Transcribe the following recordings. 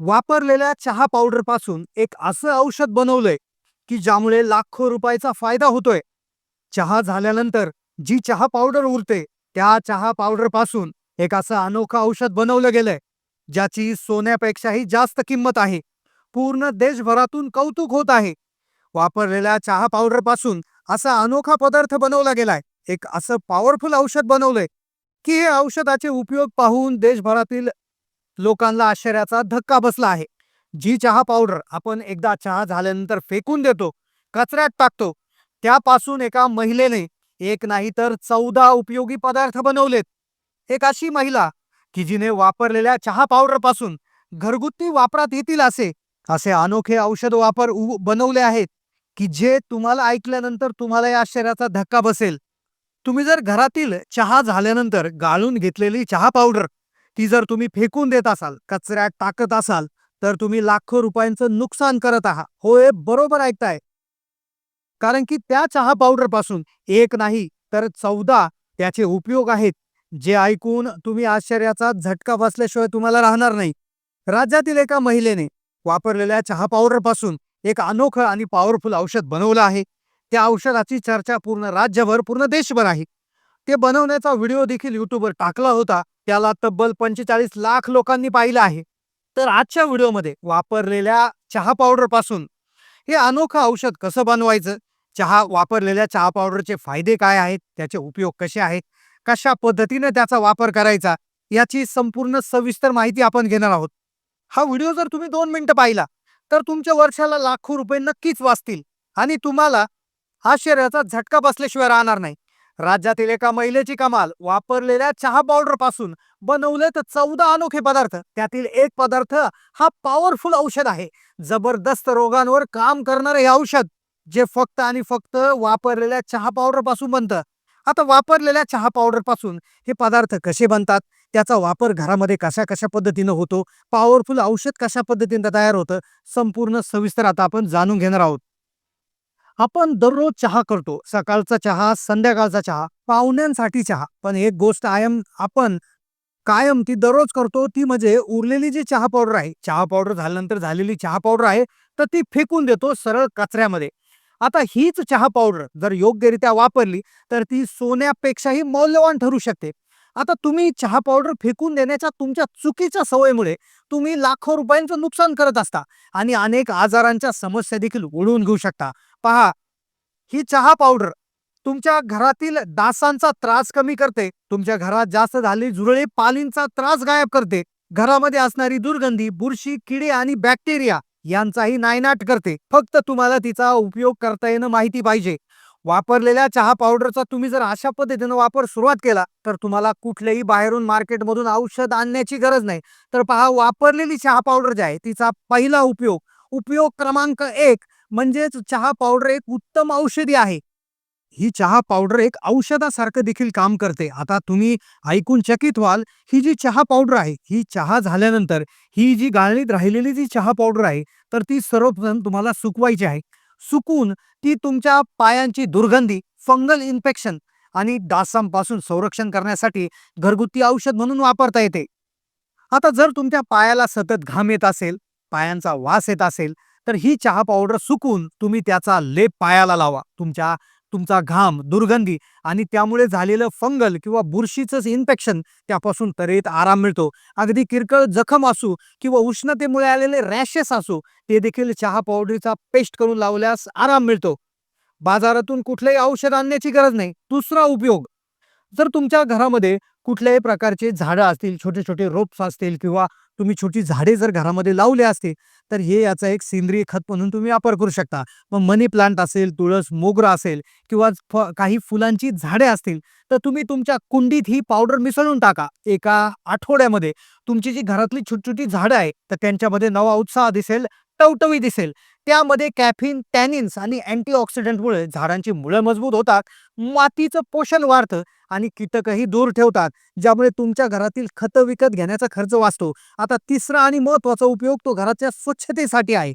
वापरलेल्या चहा पावडरपासून एक असं औषध बनवलंय की ज्यामुळे लाखो रुपयाचा फायदा होतोय. चहा झाल्यानंतर जी चहा पावडर उरते त्या चहा पावडरपासून एक असं अनोखं औषध बनवलं गेलंय ज्याची सोन्यापेक्षाही जास्त किंमत आहे. पूर्ण देशभरातून कौतुक होत आहे. वापरलेल्या चहा पावडरपासून असा अनोखा पदार्थ बनवला गेलाय. एक असं पॉवरफुल औषध बनवलंय की हे औषधाचे उपयोग पाहून देशभरातील लोकांना आश्चर्याचा धक्का बसला आहे. जी चहा पावडर आपण एकदा चहा झाल्यानंतर फेकून देतो कचऱ्यात टाकतो त्यापासून एका महिलेने एक नाही तर चौदा उपयोगी पदार्थ बनवलेत. एक अशी महिला की जिने वापरलेल्या चहा पावडरपासून घरगुती वापरात येतील असे असे अनोखे औषध वापर उ- बनवले आहेत की जे तुम्हाला ऐकल्यानंतर तुम्हाला या आश्चर्याचा धक्का बसेल. तुम्ही जर घरातील चहा झाल्यानंतर गाळून घेतलेली चहा पावडर ती जर तुम्ही फेकून देत असाल कचऱ्यात टाकत असाल तर तुम्ही लाखो रुपयांचं नुकसान करत आहात. होय बरोबर ऐकताय. कारण की त्या चहा पावडरपासून एक नाही तर चौदा त्याचे उपयोग आहेत जे ऐकून तुम्ही आश्चर्याचा झटका बसल्याशिवाय तुम्हाला राहणार नाही. राज्यातील एका महिलेने वापरलेल्या चहा पावडरपासून एक अनोखं आणि पॉवरफुल औषध बनवलं आहे. त्या औषधाची चर्चा पूर्ण राज्यभर पूर्ण देशभर आहे. ते बनवण्याचा व्हिडिओ देखील युट्यूबवर टाकला होता. त्याला तब्बल पंचेचाळीस लाख लोकांनी पाहिलं आहे. तर आजच्या व्हिडिओमध्ये वापरलेल्या चहा पावडरपासून हे अनोखं औषध कसं बनवायचं? चहा वापरलेल्या चहा पावडरचे फायदे काय आहेत? त्याचे उपयोग कसे आहेत? कशा पद्धतीने त्याचा वापर करायचा? याची संपूर्ण सविस्तर माहिती आपण घेणार आहोत. हा व्हिडिओ जर तुम्ही दोन मिनिटं पाहिला तर तुमच्या वर्षाला लाखो रुपये नक्कीच वाचतील. आणि तुम्हाला आश्चर्याचा झटका बसल्याशिवाय राहणार नाही. राज्यातील एका महिलेची कमाल वापरलेल्या चहा पावडरपासून बनवलेत तर चौदा अनोखे पदार्थ. त्यातील एक पदार्थ हा पॉवरफुल औषध आहे. जबरदस्त रोगांवर काम करणारं हे औषध जे फक्त आणि फक्त वापरलेल्या चहा पावडरपासून बनतं. आता वापरलेल्या चहा पावडरपासून हे पदार्थ कसे बनतात? त्याचा वापर घरामध्ये कशा कशा पद्धतीनं होतो? पॉवरफुल औषध कशा पद्धतीनं तयार होतं? संपूर्ण सविस्तर आता आपण जाणून घेणार आहोत. आपण दररोज चहा करतो. सकाळचा चहा संध्याकाळचा चहा पाहुण्यांसाठी चहा. पण एक गोष्ट आयम आपण कायम ती दररोज करतो ती म्हणजे उरलेली जी चहा पावडर आहे चहा पावडर झाल्यानंतर झालेली चहा पावडर आहे तर ती फेकून देतो सरळ कचऱ्यामध्ये. आता हीच चहा पावडर जर योग्यरित्या वापरली तर ती सोन्यापेक्षाही मौल्यवान ठरू शकते. आता तुम्ही चहा पावडर फेकून देण्याच्या तुमच्या चुकीच्या सवयीमुळे तुम्ही लाखो रुपयांचं नुकसान करत असता आणि अनेक आजारांच्या समस्या देखील ओढवून घेऊ शकता. पहा ही चहा पावडर तुमच्या घरातील डासांचा त्रास कमी करते तुमच्या घरात जास्त झालेली झुरळे पालींचा त्रास गायब करते घरामध्ये असणारी दुर्गंधी बुरशी किडे आणि बॅक्टेरिया यांचाही नायनाट करते. फक्त तुम्हाला तिचा उपयोग करता येणं माहिती पाहिजे. वापरलेल्या चहा पावडरचा तुम्ही जर अशा पद्धतीनं वापर सुरुवात केला तर तुम्हाला कुठल्याही बाहेरून मार्केटमधून औषध आणण्याची गरज नाही. तर पहा वापरलेली चहा पावडर जी आहे तिचा पहिला उपयोग उपयोग क्रमांक एक म्हणजेच चहा पावडर एक उत्तम औषधी आहे. ही चहा पावडर एक औषधासारखं देखील काम करते. आता तुम्ही ऐकून चकित व्हाल ही जी चहा पावडर आहे ही चहा झाल्यानंतर ही जी गाळणीत राहिलेली जी चहा पावडर आहे तर ती सर्वप्रथम तुम्हाला सुकवायची आहे. सुकून ती तुमच्या पायांची दुर्गंधी फंगल इन्फेक्शन आणि डासांपासून संरक्षण करण्यासाठी घरगुती औषध म्हणून वापरता येते. आता जर तुमच्या पायाला सतत घाम येत असेल पायांचा वास येत असेल तर ही चहा पावडर सुकून तुम्ही त्याचा लेप पायाला लावा. तुमच्या तुमचा घाम दुर्गंधी आणि त्यामुळे झालेलं फंगल किंवा बुरशीचंच इन्फेक्शन त्यापासून त्वरित आराम मिळतो. अगदी किरकळ जखम असू किंवा उष्णतेमुळे आलेले रॅशेस असू ते देखील चहा पावडरीचा पेस्ट करून लावल्यास आराम मिळतो. बाजारातून कुठलंही औषध आणण्याची गरज नाही. दुसरा उपयोग जर तुमच्या घरामध्ये कुठल्याही प्रकारचे झाडं असतील छोटे छोटे रोप्स असतील किंवा तुम्ही छोटी झाडे जर घरामध्ये लावले असतील तर हे याचा एक सेंद्रिय खत म्हणून तुम्ही वापर करू शकता. मग मनी प्लांट असेल तुळस मोगरा असेल किंवा फ काही फुलांची झाडे असतील तर तुम्ही तुमच्या कुंडीत ही पावडर मिसळून टाका. एका आठवड्यामध्ये तुमची जी घरातली छोटी छोटी झाडं आहे तर त्यांच्यामध्ये नवा उत्साह दिसेल टवटवी दिसेल. त्यामध्ये कॅफिन टॅनिन्स आणि अँटीऑक्सिडंटमुळे झाडांची मुळं मजबूत होतात मातीचं पोषण वाढतं आणि कीटकही दूर ठेवतात ज्यामुळे तुमच्या घरातील खतं विकत घेण्याचा खर्च वाचतो. आता तिसरा आणि महत्त्वाचा उपयोग तो घराच्या स्वच्छतेसाठी आहे.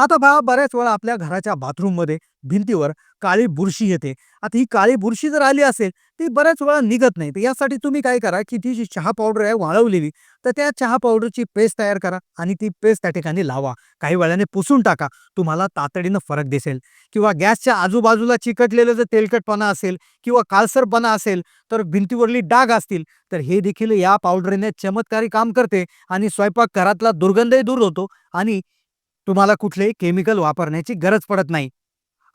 आता पहा बऱ्याच वेळा आपल्या घराच्या बाथरूममध्ये भिंतीवर काळी बुरशी येते. आता ही काळी बुरशी जर आली असेल ती बऱ्याच वेळा निघत नाही. तर यासाठी तुम्ही काय करा की ती जी चहा पावडर आहे वाळवलेली तर त्या चहा पावडरची पेस्ट तयार करा आणि ती पेस्ट त्या ठिकाणी लावा. काही वेळाने पुसून टाका. तुम्हाला तातडीनं फरक दिसेल. किंवा गॅसच्या आजूबाजूला चिकटलेलं जर तेलकटपणा असेल किंवा काळसरपणा असेल तर भिंतीवरली डाग असतील तर हे देखील या पावडरीने चमत्कारी काम करते आणि स्वयंपाक घरातला दुर्गंधही दूर होतो आणि तुम्हाला कुठलेही केमिकल वापरण्याची गरज पडत नाही.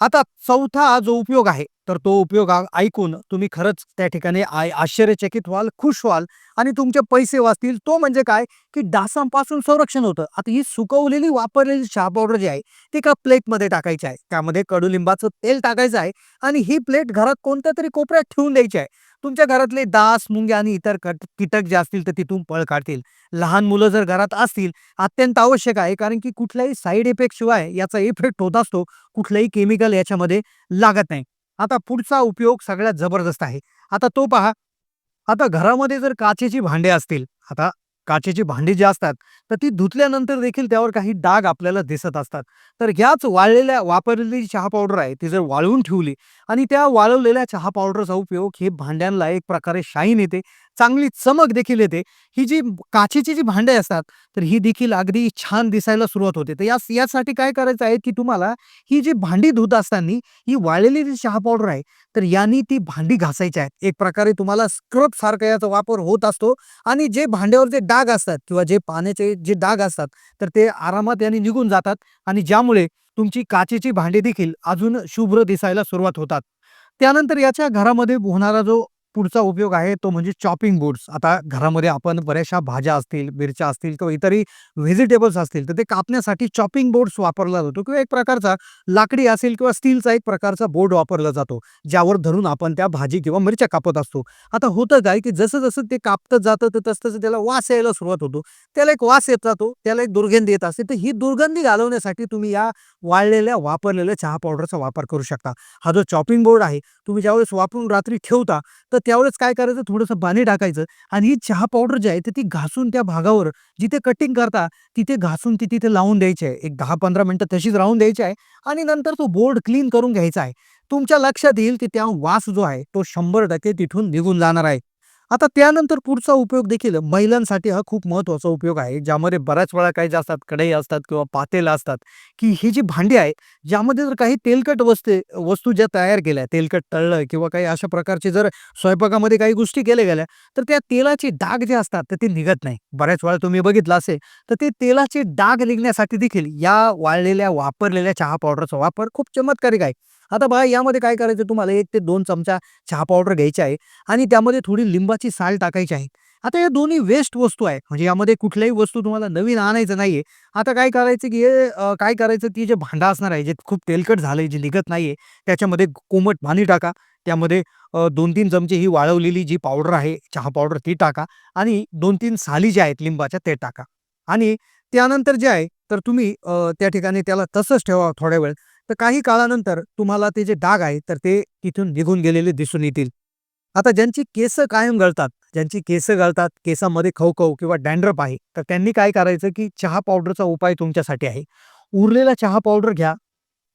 आता चौथा जो उपयोग आहे तर तो उपयोग ऐकून तुम्ही खरंच त्या ठिकाणी आय- आश्चर्यचकित व्हाल खुश व्हाल आणि तुमचे पैसे वाचतील. तो म्हणजे काय? की डासांपासून संरक्षण होतं. आता ही सुकवलेली वापरलेली चहा पावडर जी आहे ती एका प्लेटमध्ये टाकायची आहे? त्यामध्ये कडुलिंबाचं तेल टाकायचं आहे आणि ही प्लेट घरात कोणत्या तरी कोपऱ्यात ठेवून द्यायची आहे. तुमच्या घरातले डास मुंगे आणि इतर कट कीटक जे असतील तर तिथून पळ काढतील. लहान मुलं जर घरात असतील अत्यंत आवश्यक आहे. कारण की कुठल्याही साईड इफेक्ट शिवाय याचा इफेक्ट होत असतो. कुठलंही केमिकल याच्यामध्ये लागत नाही. आता पुढचा उपयोग सगळ्यात जबरदस्त आहे. आता तो पहा. आता घरामध्ये जर काचेची भांडे असतील आता काचेची भांडी जी असतात तर ती धुतल्यानंतर देखील त्यावर काही डाग आपल्याला दिसत असतात. तर ह्याच वाळलेल्या वापरलेली जी चहा पावडर आहे ती जर वाळवून ठेवली आणि त्या वाळवलेल्या चहा पावडरचा उपयोग हे भांड्यांना एक प्रकारे शाईन येते. चांगली चमक देखील येते. ही जी काचेची जी भांडे असतात तर ही देखील अगदी छान दिसायला सुरुवात होते. तर या यासाठी काय करायचं आहे की तुम्हाला ही जी भांडी धुत असताना ही वाळलेली जी चहा पावडर आहे तर यांनी ती भांडी घासायची आहेत. एक प्रकारे तुम्हाला स्क्रब सारखा याचा वापर होत असतो आणि जे भांड्यावर जे डाग असतात किंवा जे पाण्याचे जे डाग असतात तर ते आरामात यांनी निघून जातात आणि ज्यामुळे तुमची काचेची भांडी देखील अजून शुभ्र दिसायला सुरुवात होतात. त्यानंतर याच्या घरामध्ये होणारा जो पुढचा उपयोग आहे तो म्हणजे चॉपिंग बोर्ड्स आता घरामध्ये आपण बऱ्याचशा भाज्या असतील मिरच्या असतील किंवा इतरही व्हेजिटेबल्स असतील तर ते कापण्यासाठी चॉपिंग बोर्ड्स वापरला जातो किंवा एक प्रकारचा लाकडी असेल किंवा स्टीलचा एक प्रकारचा बोर्ड वापरला जातो ज्यावर धरून आपण त्या भाजी किंवा मिरच्या कापत असतो. आता होतं काय की जसं जसं ते कापतं जातं तर तसं तसं त्याला वास यायला सुरुवात होतो. त्याला एक वास येत जातो त्याला एक दुर्गंधी येत असते. तर ही दुर्गंधी घालवण्यासाठी तुम्ही या वाळलेल्या वापरलेल्या चहा पावडरचा वापर करू शकता. हा जो चॉपिंग बोर्ड आहे तुम्ही ज्यावेळेस वापरून रात्री ठेवता तर त्यावेळेस काय करायचं? थोडंसं पाणी टाकायचं आणि ही चहा पावडर जी आहे तर ती घासून त्या भागावर जिथे कटिंग करता तिथे घासून ती तिथे लावून द्यायची आहे. एक दहा पंधरा मिनिटं तशीच राहून द्यायची आहे आणि नंतर तो बोर्ड क्लीन करून घ्यायचा आहे. तुमच्या लक्षात येईल की त्या वास जो आहे तो शंभर टक्के तिथून निघून जाणार आहे. आता त्यानंतर पुढचा उपयोग देखील महिलांसाठी हा खूप महत्त्वाचा उपयोग आहे ज्यामध्ये बऱ्याच वेळा काही जे असतात कढई असतात किंवा पातेलं असतात की ही जी भांडी आहे ज्यामध्ये जर काही तेलकट वस्ते वस्तू ज्या तयार केल्या तेलकट तळलं किंवा काही अशा प्रकारचे जर स्वयंपाकामध्ये काही गोष्टी केल्या गेल्या तर त्या तेलाचे डाग जे असतात तर ते निघत नाही. बऱ्याच वेळा तुम्ही बघितलं असेल तर ते तेलाचे डाग निघण्यासाठी देखील या वाळलेल्या वापरलेल्या चहा पावडरचा वापर खूप चमत्कारिक आहे. आता बघा यामध्ये काय करायचं? तुम्हाला एक ते दोन चमचा चहा पावडर घ्यायची आहे आणि त्यामध्ये थोडी लिंबाची साल टाकायची आहे. आता या दोन्ही वेस्ट वस्तू आहे म्हणजे यामध्ये कुठल्याही वस्तू तुम्हाला नवीन आणायचं नाहीये. आता काय करायचं की हे काय करायचं? ती जे भांडं असणार आहे जे खूप तेलकट झालंय जे निघत नाहीये त्याच्यामध्ये कोमट पाणी टाका. त्यामध्ये दोन तीन चमचे ही वाळवलेली जी पावडर आहे चहा पावडर ती टाका आणि दोन तीन साली ज्या आहेत लिंबाच्या ते टाका. आणि त्यानंतर जे आहे तर तुम्ही त्या ठिकाणी त्याला तसंच ठेवा थोड्या वेळ. तर काही काळानंतर तुम्हाला ते जे डाग आहे तर ते तिथून निघून गेलेले दिसून येतील. आता ज्यांची केस कायम गळतात ज्यांची केस गळतात केसामध्ये खवखव किंवा डॅन्ड्रप आहे तर त्यांनी काय करायचं की चहा पावडरचा उपाय तुमच्यासाठी आहे. उरलेला चहा पावडर घ्या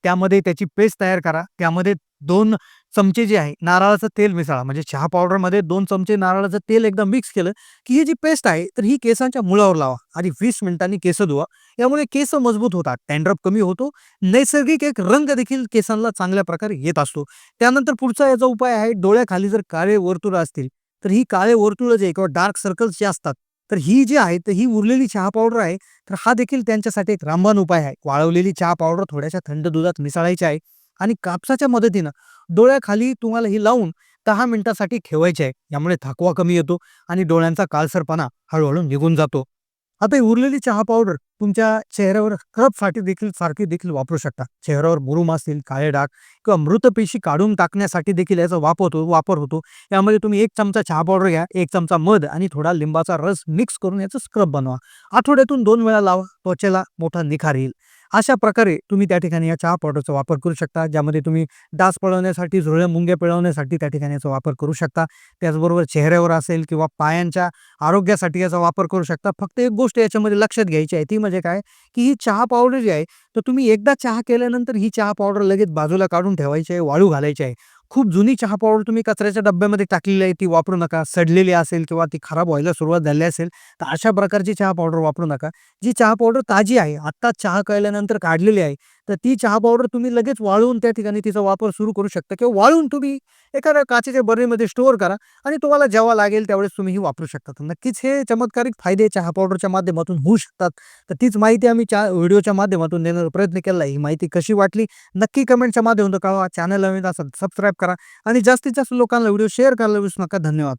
त्यामध्ये त्याची पेस्ट तयार करा त्यामध्ये दोन चमचे जे आहे नारळाचं तेल मिसळा. म्हणजे चहा पावडरमध्ये दोन चमचे नारळाचं तेल एकदम मिक्स केलं की ही जी पेस्ट आहे तर ही केसांच्या मुळावर लावा. आणि वीस मिनिटांनी केस धुवा. यामुळे केस मजबूत होतात टँड्रप कमी होतो. नैसर्गिक एक रंग देखील केसांना चांगल्या प्रकारे येत असतो. त्यानंतर पुढचा याचा उपाय आहे डोळ्याखाली जर काळे वर्तुळ असतील तर ही काळे वर्तुळ जे किंवा डार्क सर्कल्स जे असतात तर ही जी आहे तर ही उरलेली चहा पावडर आहे. तर हा देखील त्यांच्यासाठी एक रामबाण उपाय आहे. वाळवलेली चहा पावडर थोड्याशा थंड दुधात मिसळायची आहे. आणि कापसाच्या मदतीनं डोळ्याखाली तुम्हाला ही लावून दहा मिनिटासाठी ठेवायची आहे. यामुळे थकवा कमी येतो आणि डोळ्यांचा काळसरपणा हळूहळू निघून जातो. आता ही उरलेली चहा पावडर तुमच्या चेहऱ्यावर स्क्रबसाठी देखील सारखी देखील वापरू शकता. चेहऱ्यावर मुरुम असतील काळे डाग किंवा मृत पेशी काढून टाकण्यासाठी देखील याचा वापर होतो वापर होतो. यामध्ये तुम्ही एक चमचा चहा पावडर घ्या एक चमचा मध आणि थोडा लिंबाचा रस मिक्स करून याचं स्क्रब बनवा. आठवड्यातून दोन वेळा लावा त्वचेला मोठा निखार येईल. अशा प्रकारे तुम्ही त्या ठिकाणी या चहा पावडरचा वापर करू शकता ज्यामध्ये तुम्ही डास पळवण्यासाठी झुरळ्या मुंग्या पिळवण्यासाठी त्या ठिकाणी याचा वापर करू शकता. त्याचबरोबर चेहऱ्यावर असेल किंवा पायांच्या आरोग्यासाठी याचा वापर करू शकता. फक्त एक गोष्ट याच्यामध्ये लक्षात घ्यायची आहे ती म्हणजे म्हणजे काय? की ही चहा पावडर जी आहे तर तुम्ही एकदा चहा केल्यानंतर ही चहा पावडर लगेच बाजूला काढून ठेवायची आहे वाळू घालायची आहे. खूप जुनी चहा पावडर तुम्ही कचऱ्याच्या डब्यामध्ये टाकलेली आहे ती वापरू नका. सडलेली असेल किंवा ती खराब व्हायला सुरुवात झाली असेल तर अशा प्रकारची चहा पावडर वापरू नका. जी चहा पावडर ताजी आहे आत्ता चहा कळल्यानंतर काढलेली आहे तर ती चहा पावडर तुम्ही लगेच वाळवून त्या ठिकाणी तिचा वापर सुरू करू शकता किंवा वाळवून तुम्ही एखाद्या काचेच्या बरणीमध्ये स्टोअर करा आणि तुम्हाला जेव्हा लागेल त्यावेळेस तुम्ही ही वापरू शकता. तर नक्कीच हे चमत्कारिक फायदे चहा पावडरच्या माध्यमातून होऊ शकतात. तर तीच माहिती आम्ही चा व्हिडिओच्या माध्यमातून देण्याचा प्रयत्न केला आहे. ही माहिती कशी वाटली? नक्की कमेंटच्या माध्यमातून कळवा. चॅनल नवीन असाल सबस्क्राईब करा आणि जास्तीत जास्त लोकांना व्हिडिओ शेअर करायला विसरू नका. धन्यवाद.